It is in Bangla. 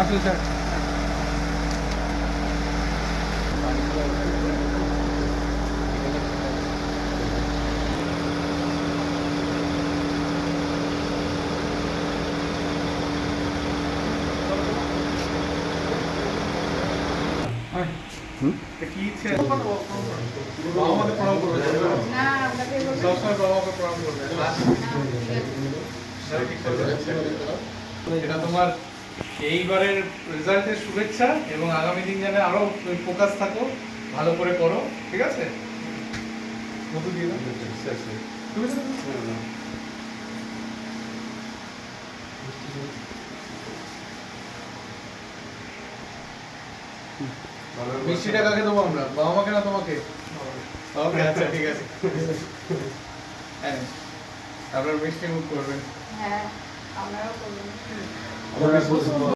আসুন স্যার। ঠিক আছে। এটা তোমার এইবারের রেজাল্টের শুভেচ্ছা এবং আগামী দিন যেন আরও ফোকাস থাকো, ভালো করে করো, ঠিক আছে। মিষ্টিটা কাকে দেবো আমরা? বাবা মাকে না তোমাকে? ওকে আচ্ছা ঠিক আছে। হ্যাঁ আপনার মিষ্টি মুখ করবেন। হ্যাঁ আপনারাও করবেন আমরা